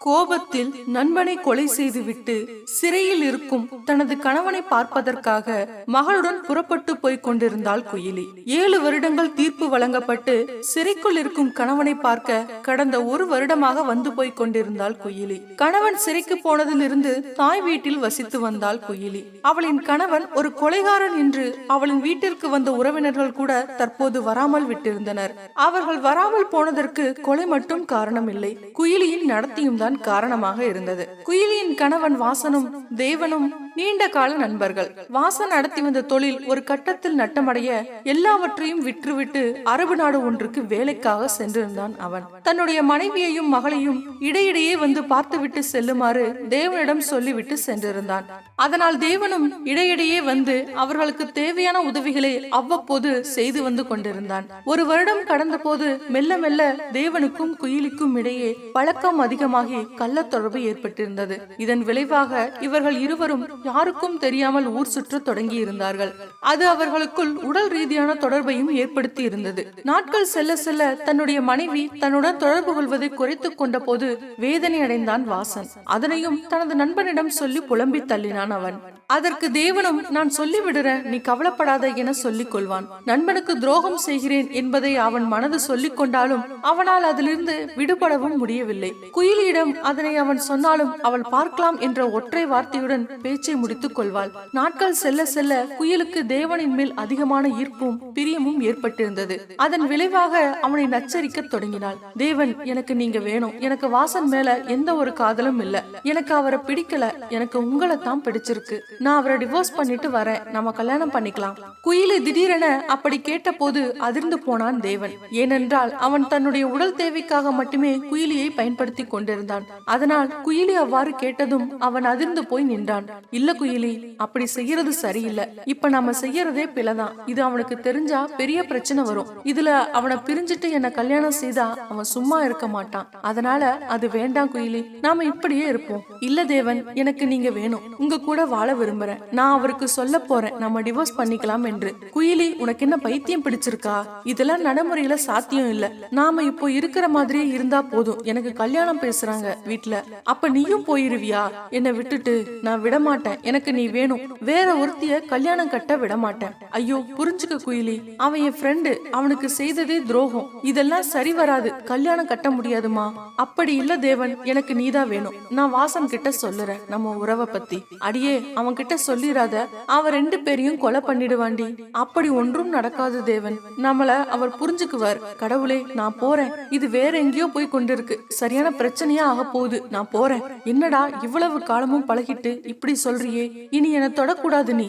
கோபத்தில் நண்பனை கொலை செய்துவிட்டு சிறையில் இருக்கும் தனது கணவனை பார்ப்பதற்காக மகளுடன் புறப்பட்டு போய்க் கொண்டிருந்தாள் குயிலி. ஏழு வருடங்கள் தீர்ப்பு வழங்கப்பட்டு சிறைக்குள் இருக்கும் கணவனை பார்க்க கடந்த ஒரு வருடமாக வந்து போய்க் கொண்டிருந்தாள் குயிலி. கணவன் சிறைக்கு போனதிலிருந்து தாய் வீட்டில் வசித்து வந்தாள் குயிலி. அவளின் கணவன் ஒரு கொலைகாரன் என்று அவளின் வீட்டிற்கு வந்த உறவினர்கள் கூட தற்போது வராமல் விட்டிருந்தனர். அவர்கள் வராமல் போனதற்கு கொலை மட்டும் காரணமில்லை. குயிலியின் நடத்தியும் தான் காரணமாக இருந்தது. குயிலியின் கணவன் வாசனும் தேவனும் நீண்ட கால நண்பர்கள். வாசன் நடத்தி வந்த தொழில் ஒரு கட்டத்தில் நட்டமடைய எல்லாவற்றையும் விற்றுவிட்டு அரபு நாடு ஒன்றுக்கு வேலைக்காக சென்றிருந்தான் அவன். தன்னுடைய மனைவியையும் மகளையும் இடையிடையே வந்து பார்த்துவிட்டு செல்லுமாறு தேவனிடம் சொல்லிவிட்டு சென்றிருந்தான். அதனால் தேவனும் இடையிடையே வந்து அவர்களுக்கு தேவையான உதவிகளை அவ்வப்போது செய்து வந்து கொண்டிருந்தான். ஒரு வருடம் கடந்த போது மெல்ல மெல்ல தேவனுக்கும் குயிலிக்கும் இடையே பழக்கம் அதிகமாகி கள்ள தொடர்பு ஏற்பட்டிருந்தது. இதன் விளைவாக இவர்கள் இருவரும் யாருக்கும் தெரியாமல் ஊர் சுற்ற தொடங்கி இருந்தார்கள் அது அவர்களுக்குள் உடல் ரீதியான தொடர்பையும் ஏற்படுத்தி இருந்தது நாட்கள் செல்ல செல்ல தன்னுடைய மனைவி தன்னுடன் தொடர்பு கொள்வதை குறைத்துக் கொண்ட போது வேதனை அடைந்தான் வாசன். அதனையும் தனது நண்பனிடம் சொல்லி புலம்பி தள்ளினான் அவன். அதற்கு தேவனும் நான் சொல்லிவிடுறேன் நீ கவலைப்படாத என சொல்லிக் கொள்வான் நண்பனுக்கு துரோகம் செய்கிறேன் என்பதை அவன் மனது சொல்லிக் கொண்டாலும் அவனால் அதிலிருந்து விடுபடவும் முடியவில்லை. குயிலியிடம் அதனை அவன் சொன்னாலும் அவள் பார்க்கலாம் என்ற ஒற்றை வார்த்தையுடன் பேச்சை முடித்துக் கொள்வாள். நாட்கள் செல்ல செல்ல குயிலுக்கு தேவனின் மேல் அதிகமான ஈர்ப்பும் பிரியமும் ஏற்பட்டிருந்தது. அதன் விளைவாக அவனை நச்சரிக்க தொடங்கினாள். தேவன் எனக்கு நீங்க வேணும். எனக்கு வாசன் மேல எந்த ஒரு காதலும் இல்ல. எனக்கு அவரை பிடிக்கல. எனக்கு உங்களை தான் பிடிச்சிருக்கு. நான் அவரை டிவோர்ஸ் பண்ணிட்டு வரேன். நம்ம கல்யாணம் பண்ணிக்கலாம். குயிலு திடீரென அப்படி கேட்ட போது அதிர்ந்து போனான் தேவன். ஏனென்றால் அவன் தன்னுடைய உடல் தேவைக்காக மட்டுமே குயிலியை பயன்படுத்தி கொண்டிருந்தான். அதனால் குயிலி அவ்வாறு கேட்டதும் அவன் அதிர்ந்து போய் நின்றான். இல்ல குயிலி அப்படி செய்யறது சரியில்லை. இப்ப நாம செய்யறதே பிழைதான். இது அவனுக்கு தெரிஞ்சா பெரிய பிரச்சனை வரும். இதுல அவனை பிரிஞ்சுட்டு என்ன கல்யாணம் செய்தா அவன் சும்மா இருக்க மாட்டான். அதனால அது வேண்டாம் குயிலி. நாம இப்படியே இருப்போம். இல்ல தேவன் எனக்கு நீங்க வேணும். உங்க கூட வாழ விரும்புறேன். நான் அவருக்கு சொல்ல போறேன் நம்ம டிவோர்ஸ் பண்ணிக்கலாம் என்று. குயிலி உனக்கு என்ன பைத்தியம் பிடிச்சிருக்கா? இதெல்லாம் நடைமுறையில சாத்தியம் இல்ல. நாம இப்போ இருக்கிற மாதிரியே இருந்தா போதும். எனக்கு கல்யாணம் பேசுறாங்க வீட்டுல அப்ப நீயும் போயிருவியா? என்னை விட்டுட்டு நான் விட மாட்டேன் எனக்கு நீ வேணும். வேற ஒருத்திய கல்யாணம் கட்ட விட மாட்டேன் ஐயோ புரிஞ்சுக்க குயிலி. அவன் என் ஃப்ரெண்டு அவனுக்கு செய்ததே துரோகம். இதெல்லாம் சரி வராது. கல்யாணம் கட்ட முடியாதுமா? அப்படி இல்ல தேவன். எனக்கு நீதான் வேணும். நான் வாசன் கிட்ட சொல்லுறேன் நம்ம உறவை பத்தி. அடியே அவன் கிட்ட சொல்லிராத அவ ரெண்டு பேரையும் கொலை பண்ணிடுவாண்டி. அப்படி ஒன்றும் நடக்காது தேவன். நம்மள அவர் புரிஞ்சுக்குவார். கடவுளே நான் போறேன். இது வேற எங்கேயோ போய் கொண்டிருக்கு. சரியான பிரச்சனையா ஆக போகுது. நான் போறேன். என்னடா இவ்வளவு காலமும் பழகிட்டு இப்படி சொல்றியே? இனி என தொடக்கூடாது நீ.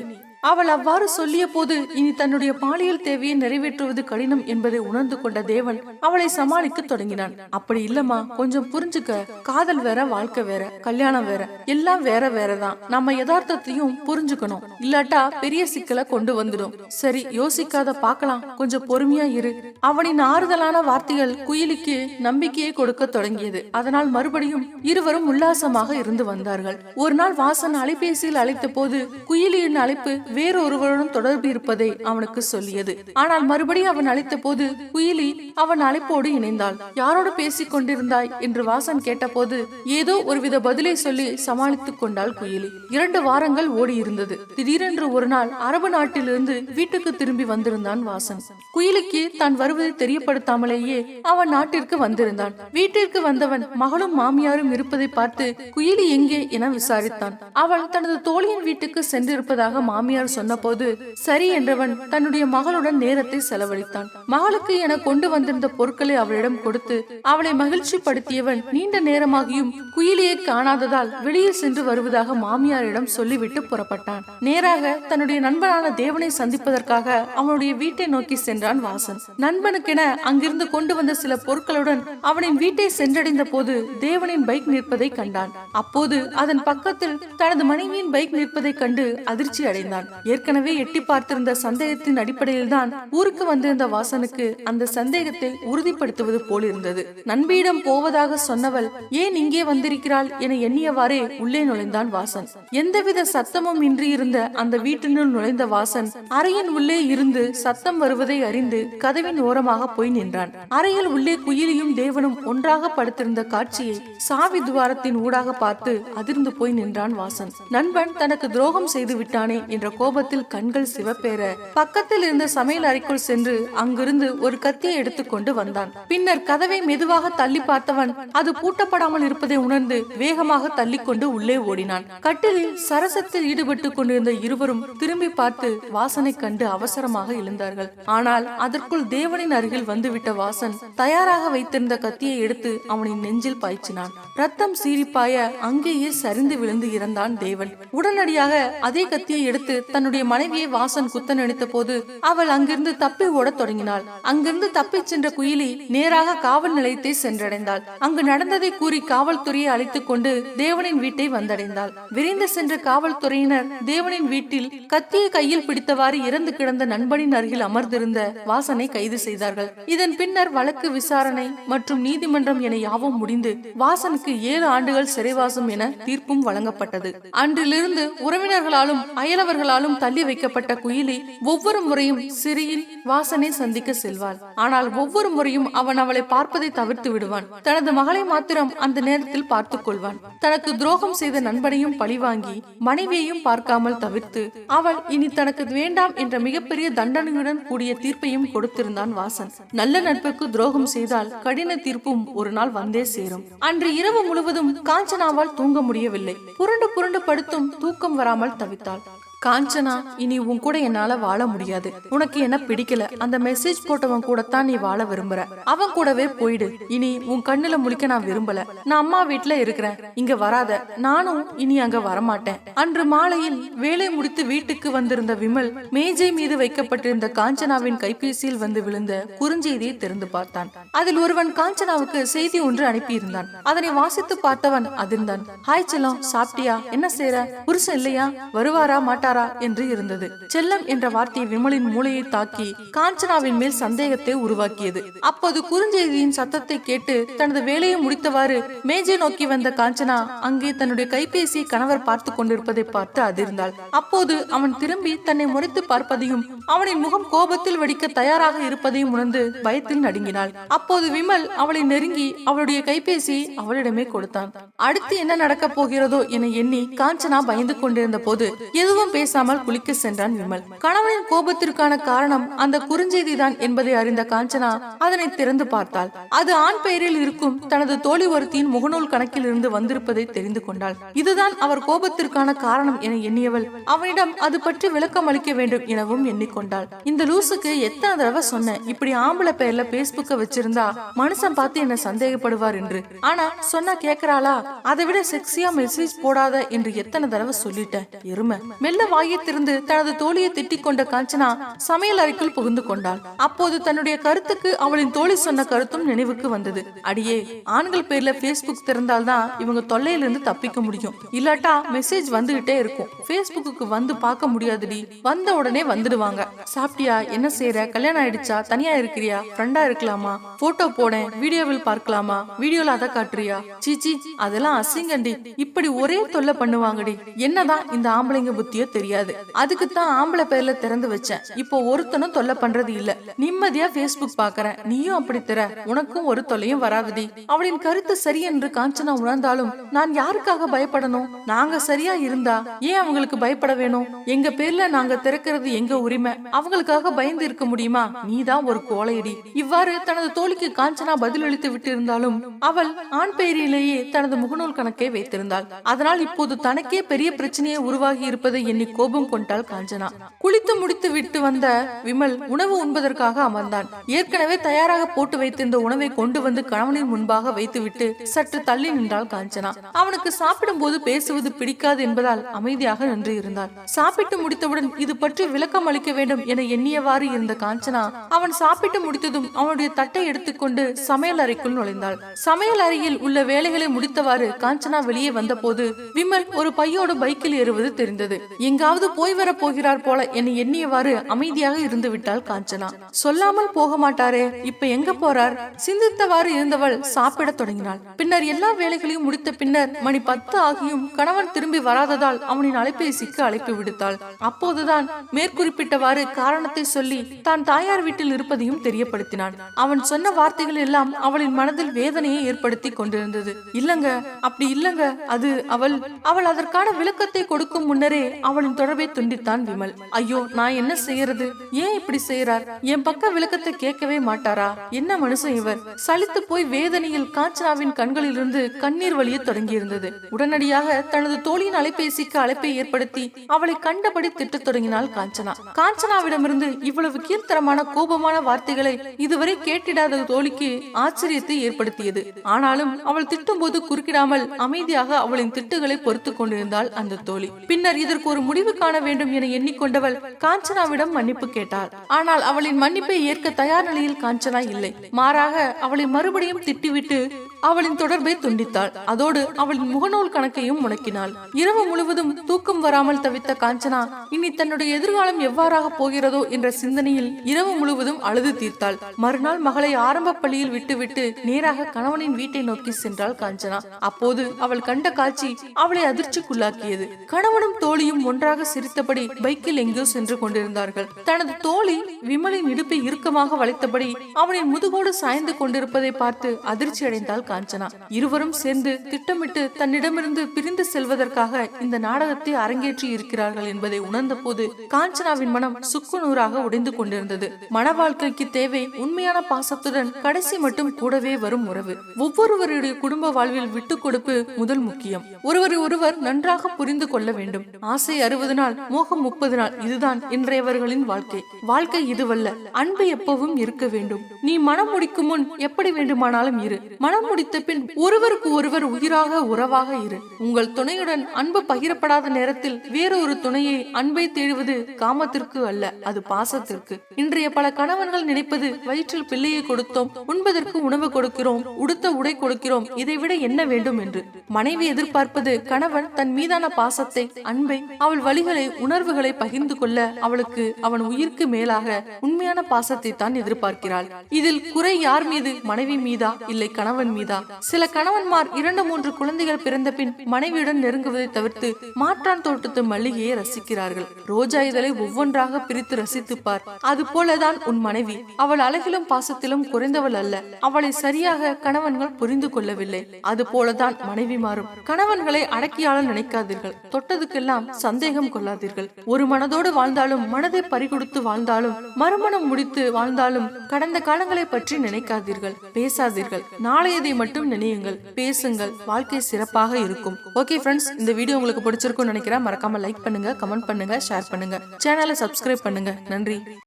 அவள் அவ்வாறு சொல்லிய போது இனி தன்னுடைய பாலியல் தேவையை நிறைவேற்றுவது கடினம் என்பதை உணர்ந்து கொண்ட தேவன் அவளை சமாளிக்க தொடங்கினான். அப்படி இல்லம்மா கொஞ்சம் புரிஞ்சுக்க. காதல் வேற வாழ்க்கை வேற கல்யாணம் வேற எல்லாம் வேற வேறதான். நம்ம யதார்த்தத்தையும் புரிஞ்சுக்கணும். இல்லாட்டா பெரிய சிக்கலை கொண்டு வந்துடும். சரி யோசிக்காத பார்க்கலாம். கொஞ்சம் பொறுமையா இரு. அவனின் ஆறுதலான வார்த்தைகள் குயிலுக்கு நம்பிக்கையை கொடுக்க தொடங்கியது. அதனால் மறுபடியும் இருவரும் உல்லாசமாக இருந்து வந்தார்கள். ஒரு நாள் வாசன் அலைபேசியில் அழைத்த போது குயிலியின் அழைப்பு வேறொருவருடன் தொடர்பு இருப்பதை அவனுக்கு சொல்லியது. ஆனால் மறுபடியும் அவன் அழைத்த போது குயிலி அவன் அழைப்போடு இணைந்தாள். யாரோடு பேசிக் கொண்டிருந்தாய்? என்று வாசன் கேட்டபோது ஏதோ ஒருவித பதிலை சொல்லி சமாளித்துக் கொண்டாள் குயிலி. இரண்டு வாரங்கள் ஓடி இருந்தது. திடீரென்று ஒரு நாள் அரபு நாட்டிலிருந்து வீட்டுக்கு திரும்பி வந்திருந்தான் வாசன். குயிலிக்கு தான் வருவதை தெரியப்படுத்தாமலேயே அவன் நாட்டிற்கு வந்திருந்தான். வீட்டிற்கு வந்தவன் மகளும் மாமியாரும் இருப்பதை பார்த்து குயிலி எங்கே என விசாரித்தான். அவள் தனது தோழியின் வீட்டுக்கு சென்றிருப்பதாக மாமியார் சொன்னபோது சரி என்றவன் தன்னுடைய மகளுடன் நேரத்தை செலவழித்தான். மகளுக்கு என கொண்டு வந்திருந்த பொருட்களை அவளிடம் கொடுத்து அவளை மகிழ்ச்சிப்படுத்தியவன் நீண்ட நேரமாகியும் குயிலியை காணாததால் வெளியே சென்று வருவதாக மாமியாரிடம் சொல்லிவிட்டு புறப்பட்டான். நேராக தன்னுடைய நண்பனான தேவனை சந்திப்பதற்காக அவனுடைய வீட்டை நோக்கி சென்றான் வாசன். நண்பனுக்கென அங்கிருந்து கொண்டு வந்த சில பொருட்களுடன் அவனின் வீட்டை சென்றடைந்த போது தேவனின் பைக் நிற்பதை கண்டான். அப்போது அதன் பக்கத்தில் தனது மனைவியின் பைக் நிற்பதைக் கண்டு அதிர்ச்சி அடைந்தான் ஏற்கனவே எட்டி பார்த்திருந்த சந்தேகத்தின் அடிப்படையில் தான் ஊருக்கு வந்திருந்த வாசனுக்கு அந்த சந்தேகத்தை உறுதிப்படுத்துவது போலிருந்தது. நண்பியிடம் போவதாக சொன்னவள் ஏன் இங்கே வந்திருக்கிறாள்? என எண்ணியவாறே உள்ளே நுழைந்தான் வாசன். எந்தவித சத்தமும் இன்றி இருந்த அந்த வீட்டினுள் நுழைந்த வாசன் அறையின் உள்ளே இருந்து சத்தம் வருவதை அறிந்து கதவின் ஓரமாக போய் நின்றான். அறையில் உள்ளே குயிலியும் தேவனும் ஒன்றாக படுத்திருந்த காட்சியை சாவி துவாரத்தின் ஊடாக பார்த்து அதிர்ந்து போய் நின்றான் வாசன். நண்பன் தனக்கு துரோகம் செய்து விட்டானே என்ற கோபத்தில் கண்கள் சிவப்பேற பக்கத்தில் இருந்த சமையல் அறைக்குள் சென்று அங்கிருந்து ஒரு கத்தியை எடுத்துக்கொண்டு வந்தான். பின்னர் கதவை மெதுவாக தள்ளி பார்த்தவன் அது பூட்டப்படாமல் இருப்பதை உணர்ந்து வேகமாக தள்ளிக்கொண்டு உள்ளே ஓடினான். கட்டிலில் சரசத்தில் ஈடுபட்டு கொண்டிருந்த இருவரும் திரும்பி பார்த்து வாசனை கண்டு அவசரமாக எழுந்தார்கள். ஆனால் அதற்குள் தேவனின் அருகில் வந்துவிட்ட வாசன் தயாராக வைத்திருந்த கத்தியை எடுத்து அவனின் நெஞ்சில் பாய்ச்சினான். ரத்தம் சீரிப்பாய அங்கேயே சரிந்து விழுந்து இறந்தான் தேவன். உடனடியாக அதே கத்தியை எடுத்து தன்னுடைய மனைவியை வாசன் குத்த நினைத்த போது அவள் அங்கிருந்து தப்பி ஓடத் தொடங்கினாள். அங்கிருந்து தப்பிச் சென்ற குயிலி நேராக காவல் நிலையத்தை சென்றடைந்தாள். அங்கு நடந்ததை கூறி காவல்துறையை அழைத்துக் கொண்டு தேவனின் வீட்டை வந்தடைந்தாள். விரைந்து சென்ற காவல்துறையினர் தேவனின் வீட்டில் கத்தியை கையில் பிடித்தவாறு இறந்து கிடந்த நண்பனின் அருகில் அமர்ந்திருந்த வாசனை கைது செய்தார்கள். இதன் பின்னர் வழக்கு விசாரணை மற்றும் நீதிமன்றம் என யாவும் முடிந்து வாசனுக்கு ஏழு ஆண்டுகள் சிறைவாசம் என தீர்ப்பும் வழங்கப்பட்டது. அன்றிலிருந்து உறவினர்களாலும் அயலவர்களாலும் தள்ளி வைக்கப்பட்ட குயிலி ஒவ்வொரு முறையும் சிறியில் வாசனை சந்திக்க செல்வாள். ஆனால் ஒவ்வொரு முறையும் அவன் அவளை பார்ப்பதை தவிர்த்து விடுவான். தனது மகளை மாத்திரம் அந்த நேரத்தில் பார்த்துக் கொள்வான். தனக்கு துரோகம் செய்த நண்பனையும் பழிவாங்கி மனைவியையும் பார்க்காமல் தவிர்த்து அவள் இனி தனக்கு வேண்டாம் என்ற மிகப்பெரிய தண்டனையுடன் கூடிய தீர்ப்பையும் கொடுத்திருந்தான் வாசன். நல்ல நட்புக்கு துரோகம் செய்தால் கடின தீர்ப்பும் ஒரு நாள் வந்தே சேரும். அன்று இரவு முழுவதும் காஞ்சனாவால் தூங்க முடியவில்லை. புரண்டு புரண்டு படுத்தும் தூக்கம் வராமல் தவித்தாள். காஞ்சனா இனி உன் கூட என்னால வாழ முடியாது. உனக்கு என்ன பிடிக்கல? அந்த மெசேஜ் போட்டவன் கூட தான் நீ வாழ விரும்புற. அவன் கூடவே போயிடு. இனி உன் கண்ணுல முழிக்க நான் விரும்பல. நான் அம்மா வீட்டுல இருக்கிறேன். இங்க வராத. நானும் இனி அங்க வரமாட்டேன். அன்று மாலையில் வேலை முடித்து வீட்டுக்கு வந்திருந்த விமல் மேஜை மீது வைக்கப்பட்டிருந்த காஞ்சனாவின் கைபேசியில் வந்து விழுந்த குறுஞ்செய்தியை திறந்து பார்த்தான். அதில் ஒருவன் காஞ்சனாவுக்கு செய்தி ஒன்று அனுப்பியிருந்தான். அதனை வாசித்து பார்த்தவன் அதிர்ந்தான். ஹாய் செல்லம் சாப்பிட்டியா? என்ன செய்ற? புருஷன் இல்லையா? வருவாரா மாட்டாரா என்று இருந்தது. செல்லம் என்ற வார்த்தை விமலின் மூளையை தாக்கி காஞ்சனாவின் மேல் சந்தேகத்தை உருவாக்கியது. அப்போது குறுஞ்செய்தியின் சத்தத்தை கேட்டு தனது வேலையை முடித்தவாறு மேஜை நோக்கி வந்த காஞ்சனா அங்கே தன்னுடைய கைபேசியை கணவர் பார்த்து கொண்டிருப்பதை பார்த்து அதிர்ந்தாள். அப்போது அவன் திரும்பி தன்னை முறைத்து பார்ப்பதையும் அவனின் முகம் கோபத்தில் வெடிக்க தயாராக இருப்பதையும் உணர்ந்து பயத்தில் நடுங்கினாள். அப்போது விமல் அவளை நெருங்கி அவளுடைய கைபேசியை அவளிடமே கொடுத்தான். அடுத்து என்ன நடக்கப் போகிறதோ என எண்ணி காஞ்சனா பயந்து கொண்டிருந்த போது எதுவும் பேசாமல் குளிக்க சென்றான் விமல். கணவனின் கோபத்திற்கான காரணம் அந்த குறுஞ்செய்தி தான் என்பதை அறிந்த காஞ்சனா அதனை திறந்து பார்த்தாள். அது ஆண் பெயரில் இருக்கும் தனது தோழி ஒருத்தியின் முகநூல் கணக்கில் இருந்து வந்திருப்பதை தெரிந்து கொண்டாள். இதுதான் அவர் கோபத்திற்கான காரணம் என எண்ணியவள். அவனிடம் அது பற்றி விளக்கம் அளிக்க வேண்டும் எனவும் எண்ணிக்கொண்டாள். இந்த லூசுக்கு எத்தனை தடவை சொன்னேன் இப்படி ஆம்பளை பெயர்ல பேஸ்புக்க வச்சிருந்தா மனுஷன் பார்த்து என்ன சந்தேகப்படுவார் என்று. ஆனா சொன்னா கேக்குறாளா? அதை விட செக்ஸியா மெசேஜ் போடாத என்று எத்தனை தடவை சொல்லிட்டேன். எருமை. மெல்ல வாயை திறந்து தனது தோழியை திட்டிக் கொண்ட காஞ்சனா சமையல் அறைக்குள் புகுந்து கொண்டாள். அப்போது தன்னுடைய கருத்துக்கு அவளின் தோழி சொன்ன கருத்தும் நினைவுக்கு வந்தது. அடியே ஆண்கள் பேர்ல பேஸ்புக் திறந்தால்தான் இவங்க தொல்லையிலிருந்து தப்பிக்க முடியும். இல்லாட்டா மெசேஜ் வந்துகிட்டே இருக்கும். பேஸ்புக்கு வந்து பார்க்க முடியாதுடி. வந்த உடனே வந்துடுவாங்க. சாப்பிட்டியா? என்ன செய்யற கல்யாணம் ஆயிடுச்சா? தனியா இருக்கிறியா? ஃப்ரெண்டா இருக்கலாமா? போட்டோ போடேன். வீடியோவில் பார்க்கலாமா? வீடியோல அதை காட்டுறியா? சீச்சி அதெல்லாம் அசிங்கண்டி இப்படி ஒரே தொல்லை பண்ணுவாங்கடி. என்னதான் இந்த ஆம்பளைங்க புத்தியோ தெரியாது. அதுக்கு தான் ஆம்பளை பேர்ல திறந்து வச்சேன். இப்போ ஒருத்தனும் தொல்லை பண்றது இல்ல. நிம்மதியா பேஸ்புக் பாக்குறேன். நீயும் அப்படி திற. உனக்கும் ஒரு தொல்லையும் வராதுடி. அவளின் கருத்து சரி என்று காஞ்சனா உணர்ந்தாலும் நான் யாருக்காக பயப்படணும்? நாங்க சரியா இருந்தா ஏன் அவங்களுக்கு பயப்பட வேணும்? எங்க பேர்ல நாங்க திறக்கிறது எங்க உரிமை? அவங்களுக்காக பயந்து இருக்க முடியுமா? நீதான் ஒரு கோழையடி. இவ்வாறு தனது தோழிக்கு காஞ்சனா பதிலளித்து விட்டிருந்தாலும் அவள் ஆண் பெயரிலேயே தனது முகநூல் கணக்கை வைத்திருந்தாள். அதனால் இப்போது தனக்கே பெரிய பிரச்சனையே உருவாகி இருப்பதை எண்ணி கோபம் கொண்டாள் காஞ்சனா. குளித்து முடித்து விட்டு வந்த விமல் உணவு உண்பதற்காக அமர்ந்தான். ஏற்கனவே தயாராக போட்டு வைத்திருந்த உணவை கொண்டு வந்து கணவனின் முன்பாக வைத்துவிட்டு சற்று தள்ளி நின்றாள் காஞ்சனா. அவனுக்கு சாப்பிடும் போது பேசுவது பிடிக்காது என்பதால் அமைதியாக நின்று இருந்தாள். சாப்பிட்டு முடித்தவுடன் இது பற்றி விளக்கம் அளிக்க வேண்டும் என எண்ணியவாறு இருந்த காஞ்சனா அவன் சாப்பிட்டு முடித்ததும் அவனுடைய தட்டை எடுத்துக்கொண்டு சமையல் அறைக்குள் நுழைந்தாள். சமையல் அறையில் உள்ள வேலைகளை முடித்தவாறு காஞ்சனா வெளியே வந்தபோது விமல் ஒரு பையோடு பைக்கில் ஏறுவது தெரிந்தது. எங்க எங்காவது போய் வர போகிறார் போல என எண்ணியவாறு அமைதியாக இருந்து விட்டாள் காஞ்சனா. சொல்லாமல் போக மாட்டாரே இப்ப எங்க போறார்? சிந்தித்தவாறு இருந்தவள் சாப்பிடத் தொடங்கினாள். பின்னர் எல்லா வேலைகளையும் முடித்த பின்னர் மணி பத்து ஆகியும் கணவன் திரும்பி வராததால் அவனின் அலைபேசிக்கு அழைப்பு விடுத்தாள். அப்போதுதான் மேற்குறிப்பிட்டவாறு காரணத்தை சொல்லி தான் தாயார் வீட்டில் இருப்பதையும் தெரியப்படுத்தினான். அவன் சொன்ன வார்த்தைகள் எல்லாம் அவளின் மனதில் வேதனையை ஏற்படுத்தி கொண்டிருந்தது. இல்லங்க அப்படி இல்லங்க அது அவள் அவள் அதற்கான விளக்கத்தை கொடுக்கும் முன்னரே அவள் அவளின் தொடர்பை துண்டித்தான் விமல். ஐயோ நான் என்ன செய்யறது? ஏன் இப்படி செய்யறார் என் பக்க விளக்கத்தை கேட்கவே மாட்டாரா? என்ன மனுஷன் இவர்? சலித்து போய் வேதனையில் காஞ்சனாவின் கண்களிலிருந்து கண்ணீர் வழிய தொடங்கியிருந்தது. உடனடியாக தனது தோழியின் அலைபேசிக்கு அழைப்பை ஏற்படுத்தி அவளை கண்டபடி திட்டத் தொடங்கினாள் காஞ்சனா. காஞ்சனாவிடமிருந்து இவ்வளவு கீழ்த்தரமான கோபமான வார்த்தைகளை இதுவரை கேட்டிடாத தோழிக்கு ஆச்சரியத்தை ஏற்படுத்தியது. ஆனாலும் அவள் திட்டும் போது குறுக்கிடாமல் அமைதியாக அவளின் திட்டுகளை பொறுத்து கொண்டிருந்தாள் அந்த தோழி. பின்னர் இதற்கு ஒரு முடிவு காண வேண்டும் என எண்ணிக்கொண்டவள் காஞ்சனாவிடம் மன்னிப்பு கேட்டாள் ஆனால் அவளின் மன்னிப்பை ஏற்க தயார் நிலையில் காஞ்சனா இல்லை. மாறாக அவளை மறுபடியும் திட்டிவிட்டு அவளின் தொடர்பை துண்டித்தாள். அதோடு அவளின் முகநூல் கணக்கையும் முடக்கினாள். இரவு முழுவதும் தூக்கம் வராமல் தவித்த காஞ்சனா இனி தன்னுடைய எதிர்காலம் எவ்வாறாக போகிறதோ? என்ற சிந்தனையில் இரவு முழுவதும் அழுது தீர்த்தாள். மறுநாள் மகளை ஆரம்ப பள்ளியில் விட்டுவிட்டு நேராக கணவனின் வீட்டை நோக்கி சென்றாள் காஞ்சனா. அப்போது அவள் கண்ட காட்சி அவளை அதிர்ச்சிக்குள்ளாக்கியது. கணவனும் தோழியும் ஒன்றாக சிரித்தபடி பைக்கில் எங்கோ சென்று கொண்டிருந்தார்கள். தனது தோழி விமலின் இடுப்பை இறுக்கமாக வளைத்தபடி அவனின் முதுகோடு சாய்ந்து கொண்டிருப்பதை பார்த்து அதிர்ச்சி அடைந்தாள் காஞ்சனா. இருவரும் சேர்ந்து திட்டமிட்டு தன்னிடமிருந்து பிரிந்து செல்வதற்காக இந்த நாடகத்தை அரங்கேற்றி இருக்கிறார்கள் என்பதை உணர்ந்த போது காஞ்சனாவின் மனம் சுக்குநூறாக உடைந்து கொண்டிருந்தது. மன வாழ்க்கைக்கு தேவை உண்மையான பாசத்துடன் கடைசி மட்டும் கூடவே வரும் உறவு. ஒவ்வொருவருடைய குடும்ப வாழ்வில் விட்டு கொடுப்பு முதல் முக்கியம். ஒருவரை ஒருவர் நன்றாக புரிந்து கொள்ள வேண்டும். ஆசை அறுபது நாள் மோகம் முப்பது நாள் இதுதான் இன்றையவர்களின் வாழ்க்கை. வாழ்க்கை இதுவல்ல அன்பு எப்பவும் இருக்க வேண்டும். நீ மனம் முடிக்கும் முன் எப்படி வேண்டுமானாலும் இரு. மனம் முடித்த பின் ஒருவருக்கு ஒருவர் உயிராக உறவாக இரு. உங்கள் துணையுடன் அன்பு பகிரப்படாத நேரத்தில் வேறொரு துணையை அன்பை தேடுவது காமத்திற்கு அல்ல அது பாசத்திற்கு. இன்றைய பல கணவன்கள் நினைப்பது வயிற்றில் பிள்ளையை கொடுத்தோம் உண்பதற்கு உணவு கொடுக்கிறோம் உடுத்த உடை கொடுக்கிறோம் இதைவிட என்ன வேண்டும் என்று. மனைவி எதிர்பார்ப்பது கணவன் தன் மீதான பாசத்தை அன்பை அவள் வழிகளை உணர்வுகளை பகிர்ந்து கொள்ள அவளுக்கு அவன் உயிருக்கு மேலாக உண்மையான பாசத்தை தான் எதிர்பார்க்கிறாள். இதில் குறை யார் மீது? மனைவி மீதா? இல்லை கணவன் மீதா? சில கணவன்மார் இரண்டு மூன்று குழந்தைகள் பிறந்த பின் மனைவியுடன் நெருங்குவதை தவிர்த்து மாற்றான் தோட்டத்து மல்லிகையை ரசிக்கிறார்கள். ரோஜா இதழை ஒவ்வொன்றாக பிரித்து ரசித்துப்பார். அது போலதான் உன் மனைவி. அவள் அழகிலும் பாசத்திலும் குறைந்தவள் அல்ல. அவளை சரியாக கணவன்கள் புரிந்து கொள்ளவில்லை. அது போலதான் மனைவி மாறும் கணவன்களை அடக்கியாள நினைக்காதீர்கள். தொட்டதுக்கெல்லாம் சந்தேகம் கொள்ளாதீர்கள். ஒரு மனதோடு வாழ்ந்தாலும் மனதை பறிகொடுத்து வாழ்ந்தாலும் மறுமணம் முடித்து வாழ்ந்தாலும் கடந்த காலங்களை பற்றி நினைக்காதீர்கள். பேசாதீர்கள். நாளையதை மட்டும் நினையுங்கள். பேசுங்கள். வாழ்க்கை சிறப்பாக இருக்கும். ஓகே ஃப்ரெண்ட்ஸ் இந்த வீடியோ உங்களுக்கு பிடிச்சிருக்கும்னு நினைக்கிறேன். மறக்காம லைக் பண்ணுங்க கமெண்ட் பண்ணுங்க ஷேர் பண்ணுங்க. சேனலை சப்ஸ்கிரைப் பண்ணுங்க. நன்றி.